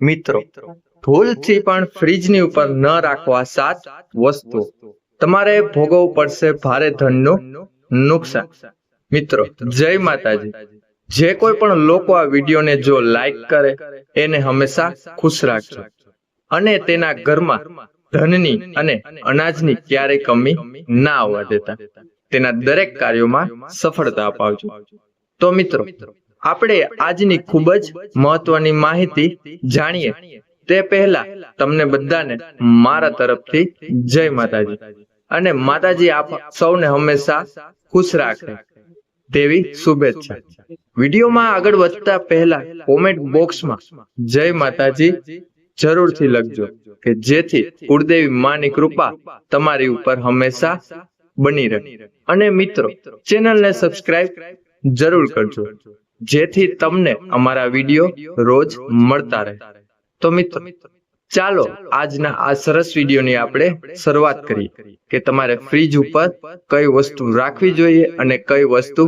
મિત્રો, ભૂલથી પણ ફ્રીજની ઉપર ન રાખવા સાત વસ્તુ. તમારે ભોગવવું પડશે ભારે ધનનું નુકસાન. મિત્રો, જય માતાજી. જે કોઈ પણ લોકો આ વિડીયોને જો લાઈક કરે, એને હંમેશા ખુશ રાખજો. અને તેના ઘરમાં ધનની અને અનાજની ક્યારેય કમી ના આવવા દેતા. તેના દરેક કાર્યોમાં સફળતા અપાવજો. તો મિત્રો આપણે આજની ખૂબ જ મહત્વની માહિતી જાણીએ. તે પહેલા તમને બધાને મારા તરફથી જય માતાજી. અને માતાજી આપ સૌને હંમેશા ખુશ રાખે. તેવી શુભેચ્છા. વિડીયોમાં આગળ વધતા પહેલા કોમેન્ટ બોક્સમાં જય માતાજી જરૂરથી લખજો કે જેથી કુળદેવી માની કૃપા તમારી ઉપર હંમેશા બની રહે. અને મિત્રો, ચેનલને સબસ્ક્રાઇબ જરૂર કરજો. જેથી તમને અમારા વીડિયો રોજ મળતા રહે. તો મિત્રો, ચાલો આજના આ સરસ વિડીયોની આપણે શરૂઆત કરીએ કે તમારે ફ્રીજ ઉપર કઈ વસ્તુ રાખવી જોઈએ અને કઈ વસ્તુ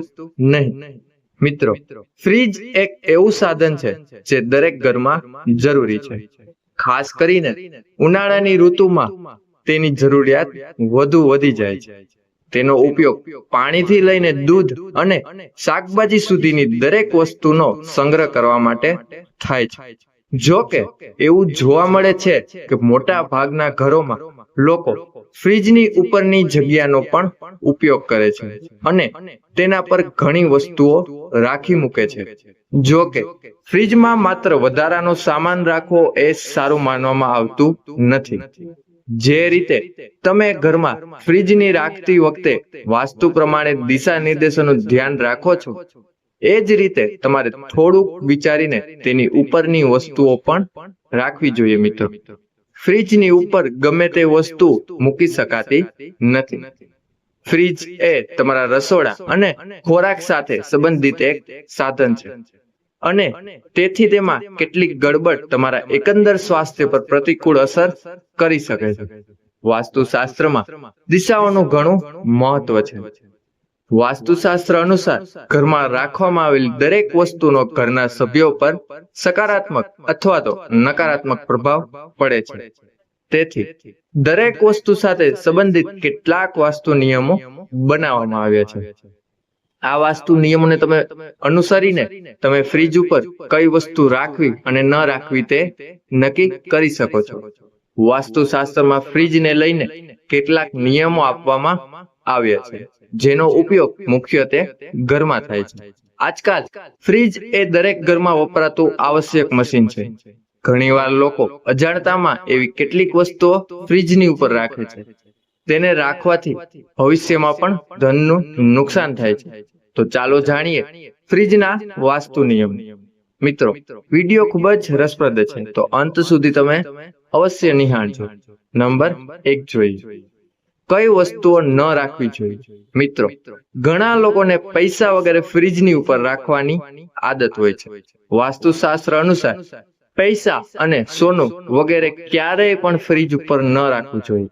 નહીં. મિત્રો, ફ્રીજ એક એવું સાધન છે જે દરેક ઘરમાં જરૂરી છે. ખાસ કરીને ઉનાળાની ઋતુમાં તેની જરૂરિયાત વધુ વધી જાય છે. તેનો ઉપયોગ પાણીથી લઈને દૂધ અને શાકભાજી સુધીની દરેક વસ્તુનો સંગ્રહ કરવા માટે થાય છે. જો કે એવું જોવા મળે છે કે મોટા ભાગના ઘરોમાં લોકો ફ્રીજની ઉપરની જગ્યાનો પણ ઉપયોગ કરે છે અને તેના પર ઘણી વસ્તુઓ રાખી મૂકે છે. જો કે ફ્રીજમાં માત્ર વધારાનો સામાન રાખવો એ સારું માનવામાં આવતું નથી. જે રીતે તમે ઘરમાં ફ્રીજની રાખતી વખતે વાસ્તુ પ્રમાણે દિશા નિર્દેશોનું ધ્યાન રાખો છો, એ જ રીતે તમારે થોડુંક વિચારીને તેની ઉપરની વસ્તુઓ પણ રાખવી જોઈએ મિત્રો. ફ્રીજની ઉપર ગમે તે વસ્તુ મૂકી શકાતી નથી. ફ્રીજ એ તમારા રસોડા અને ખોરાક સાથે સંબંધિત એક સાધન છે. અને તેથી તેમાં કેટલીક ગડબડ તમારા એકંદર સ્વાસ્થ્ય પર પ્રતિકૂળ અસર કરી શકે છે. વાસ્તુશાસ્ત્રમાં દિશાઓનું ઘણું મહત્વ છે. વાસ્તુશાસ્ત્ર અનુસાર ઘરમાં રાખવામાં આવેલી દરેક વસ્તુનો ઘરના સભ્યો પર સકારાત્મક અથવા તો નકારાત્મક પ્રભાવ પડે છે. તેથી દરેક વસ્તુ સાથે સંબંધિત કેટલાક વાસ્તુ નિયમો બનાવવામાં આવ્યા છે. આ વાસ્તુ નિયમોને તમે અનુસરીને તમે ફ્રીજ ઉપર કઈ વસ્તુ રાખવી અને ન રાખવી તે નક્કી કરી શકો છો. વાસ્તુશાસ્ત્રમાં ફ્રીજને લઈને કેટલાક નિયમો આપવામાં આવ્યા છે, જેનો ઉપયોગ મુખ્યત્વે ઘરમાં થાય છે. આજકાલ ફ્રીજ એ દરેક ઘરમાં વપરાતું આવશ્યક મશીન છે. ઘણીવાર લોકો અજાણતામાં એવી કેટલીક વસ્તુઓ ફ્રીજની ઉપર રાખે છે. તેને રાખવાથી ભવિષ્યમાં પણ ધનનું નુકસાન થાય છે. તો ચાલો જાણીએ ફ્રીજના વાસ્તુ નિયમ. મિત્રો, વીડિયો ખૂબ જ રસપ્રદ છે. તો અંત સુધી તમે અવશ્ય નિહાળજો. નંબર એક જોઈએ કઈ વસ્તુઓ ન રાખવી જોઈએ? મિત્રો, ઘણા લોકોને પૈસા વગેરે ફ્રીજની ઉપર રાખવાની આદત હોય છે. વાસ્તુશાસ્ત્ર અનુસાર, પૈસા અને સોનું વગેરે ક્યારેય પણ ફ્રીજ ઉપર ન રાખવું જોઈએ.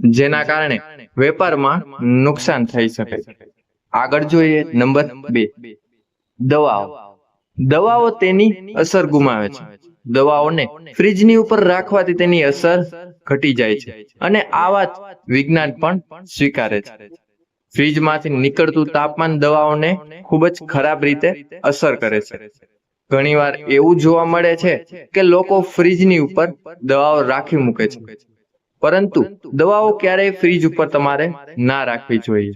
જેના કારણે વેપારમાં નુકસાન થઈ શકે. આગળ જોઈએ નંબર બે. દવાઓ. દવાઓ તેની અસર ગુમાવે છે. દવાઓને ફ્રીજની ઉપર રાખવાથી તેની અસર ઘટી જાય છે અને આ વાત વિજ્ઞાન પણ સ્વીકારે છે. ફ્રીજમાંથી નીકળતું તાપમાન દવાઓને ખૂબ જ ખરાબ રીતે અસર કરે છે. ઘણીવાર એવું જોવા મળે છે કે લોકો ફ્રીજની ઉપર દવાઓ રાખી મૂકે છે. પરંતુ દવાઓ ક્યારેય ફ્રીજ ઉપર તમારે ના રાખવી જોઈએ.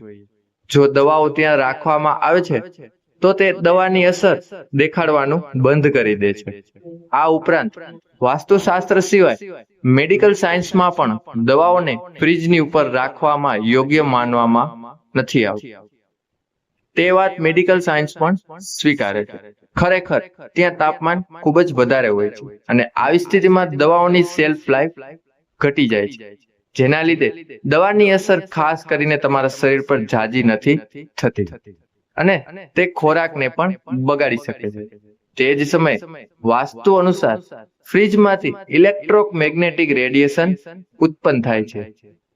જો દવાઓ ત્યાં રાખવામાં આવે છે, તો તે દવાની અસર દેખાડવાનું બંધ કરી દે છે. આ ઉપરાંત વાસ્તુશાસ્ત્ર સિવાય મેડિકલ સાયન્સમાં પણ દવાઓને ફ્રીજની ઉપર રાખવામાં યોગ્ય માનવામાં નથી આવતી. તે વાત મેડિકલ સાયન્સ પણ સ્વીકારે છે. ખરેખર, ત્યાં તાપમાન ખૂબ જ વધારે હોય છે અને આવી સ્થિતિમાં દવાઓની સેલ્ફ લાઈફ ઘટી જાય છે. જેના લીધે દવાની અસર ખાસ કરીને તમારા શરીર પર જાજી નથી થતી. અને તે ખોરાકને પણ બગાડી શકે છે. તે જ સમયે વાસ્તુ અનુસાર ફ્રીજમાંથી ઇલેક્ટ્રોમેગ્નેટિક રેડિયેશન ઉત્પન્ન થાય છે,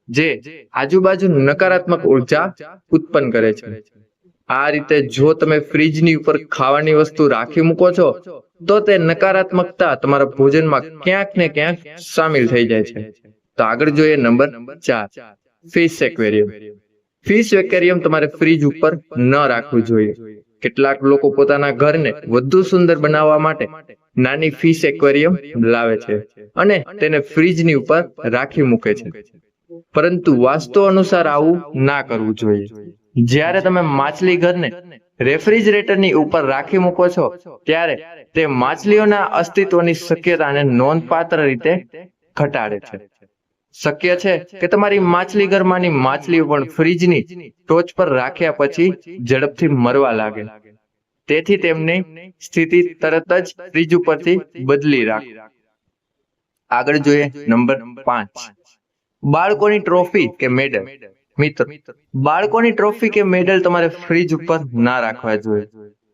જે આજુબાજુ નકારાત્મક ઊર્જા ઉત્પન્ન કરે છે. આ રીતે જો તમે ફ્રીજની ઉપર ખાવાની વસ્તુ રાખી મૂકો છો, તો તે નકારાત્મકતા તમારા ભોજનમાં ક્યાંક ને ક્યાંક સામેલ થઈ જાય છે. તો આગળ જોઈએ નંબર ચાર. ફિશ એક્વેરિયમ ફિશ એક્વેરિયમ તમારે ફ્રીજ ઉપર ન રાખવું જોઈએ. કેટલાક લોકો પોતાના ઘરને વધુ સુંદર બનાવવા માટે નાની ફિશ એક્વેરિયમ લાવે છે અને તેને ફ્રીજની ઉપર રાખી મૂકે છે. પરંતુ વાસ્તુ અનુસાર આવું ના કરવું જોઈએ. જ્યારે તમે માછલી ઘરને રેફ્રિજરેટરની ઉપર રાખી મૂકો છો, ત્યારે તે માછલીઓના અસ્તિત્વની શક્યતાને નોંધપાત્ર રીતે ઘટાડે છે. શક્ય છે કે તમારી માછલી ઘરમાંની માછલીઓ પણ ફ્રીજની ટોચ પર રાખ્યા પછી ઝડપથી મરવા લાગે. તેથી તેમની સ્થિતિ તરત જ ફ્રીજ ઉપરથી બદલી રાખ. આગળ જોઈએ નંબર પાંચ. બાળકોની ટ્રોફી કે મેડલ. મિત્ર, બાળકોની ટ્રોફી કે મેડલ તમારે ફ્રીજ ઉપર ના રાખવા જોઈએ.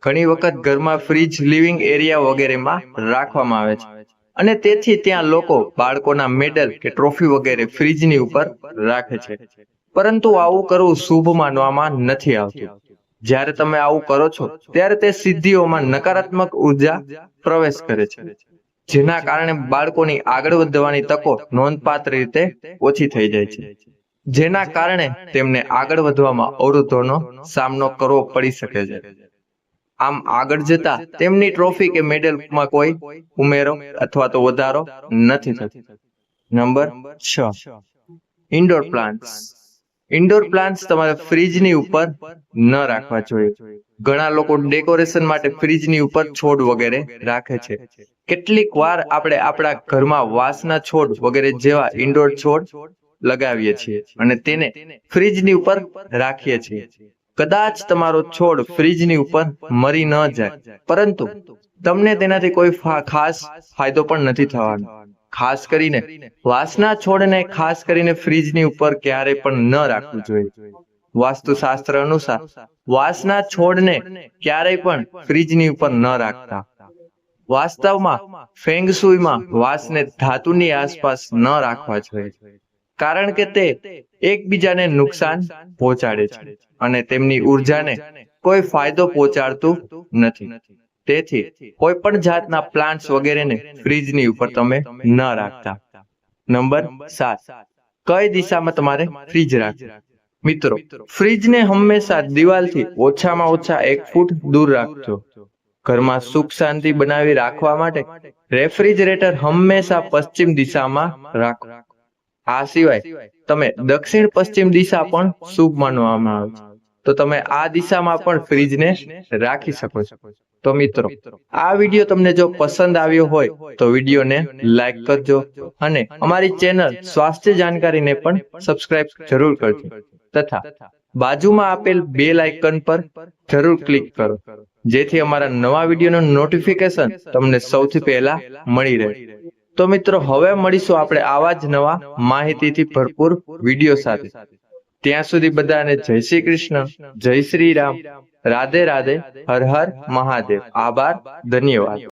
ઘણી વખત ઘરમાં ફ્રીજ લિવિંગ એરિયા વગેરેમાં રાખવામાં આવે છે. અને તેથી ત્યાં લોકો બાળકોના મેડલ કે ટ્રોફી વગેરે ફ્રીજની ઉપર રાખે છે. પરંતુ આવું કરવું શુભ માનવામાં નથી આવતું. જ્યારે તમે આવું કરો છો, ત્યારે તે સિદ્ધિઓમાં નકારાત્મક ઊર્જા પ્રવેશ કરે છે. જેના કારણે બાળકોની આગળ વધવાની તકો નોંધપાત્ર રીતે ઓછી થઈ જાય છે. જેના કારણે તેમને આગળ વધવામાં અવરોધોનો સામનો કરવો પડી શકે છે. આમ આગળ જતા તેમની ટ્રોફી કે મેડલમાં કોઈ ઉમેરો અથવા તો વધારો નથી થતો. નંબર છ. ઇન્ડોર પ્લાન્ટ્સ ઇન્ડોર પ્લાન્ટ્સ તમારે ફ્રીજની ઉપર ન રાખવા જોઈએ. ઘણા લોકો ડેકોરેશન માટે ફ્રીજની ઉપર છોડ વગેરે રાખે છે. કેટલીક વાર આપણે આપણા ઘરમાં વાસના છોડ વગેરે જેવા ઇન્ડોર છોડ લગાવીએ છીએ અને તેને ફ્રીજની ઉપર રાખીએ છીએ. કદાચ તમારો છોડ ફ્રીજની ઉપર મરી ન જાય. પરંતુ તમને તેનાથી કોઈ ખાસ ફાયદો પણ નથી થવાનો. ખાસ કરીને વાસના છોડને ખાસ કરીને ફ્રીજની ઉપર ક્યારેય પણ ન રાખવું જોઈએ. વાસ્તુશાસ્ત્ર અનુસાર વાસના છોડને ક્યારેય પણ ફ્રીજની ઉપર ન રાખતા. વાસ્તવમાં ફેંગસુઈમાં વાસને ધાતુની આસપાસ ન રાખવા જોઈએ. કારણ કે તે એકબીજાને નુકસાન પહોંચાડે છે અને તેમની ઉર્જાને કોઈ ફાયદો પહોંચાડતું નથી. તેથી કોઈ પણ જાતના પ્લાન્ટ્સ વગેરેને ફ્રીજની ઉપર તમે ન રાખતા. નંબર સાત. કઈ દિશામાં તમારે ફ્રીજ રાખવું? મિત્રો, ફ્રીજને હંમેશા દિવાલથી ઓછામાં ઓછા એક ફૂટ દૂર રાખજો. ઘરમાં સુખ શાંતિ બનાવી રાખવા માટે રેફ્રિજરેટર હંમેશા પશ્ચિમ દિશામાં રાખો. આ સિવાય તમે દક્ષિણ પશ્ચિમ દિશા પણ શુભ માનવામાં આવે છે. તો તમે આ દિશામાં પણ ફ્રીજને રાખી શકો છો. તો મિત્રો, આ વીડિયો તમને જો પસંદ આવ્યો હોય તો વિડીયોને લાઈક કરજો અને અમારી ચેનલ સ્વાસ્થ્ય જાણકારીને પણ સબસ્ક્રાઇબ જરૂર કરજો. તથા બાજુમાં આપેલ બે આઇકન પર જરૂર ક્લિક કરો. જેથી અમારા નવા વિડીયોનું નોટિફિકેશન તમને સૌથી પહેલા મળી રહે. તો મિત્રો, હવે મળીશું આપણે આવા જ નવા માહિતીથી ભરપૂર વીડિયો સાથે. ત્યાં સુધી બધાને જય શ્રી કૃષ્ણ, જય શ્રી રામ. રાધે રાધે, હર હર મહાદેવ. આભાર, ધન્યવાદ.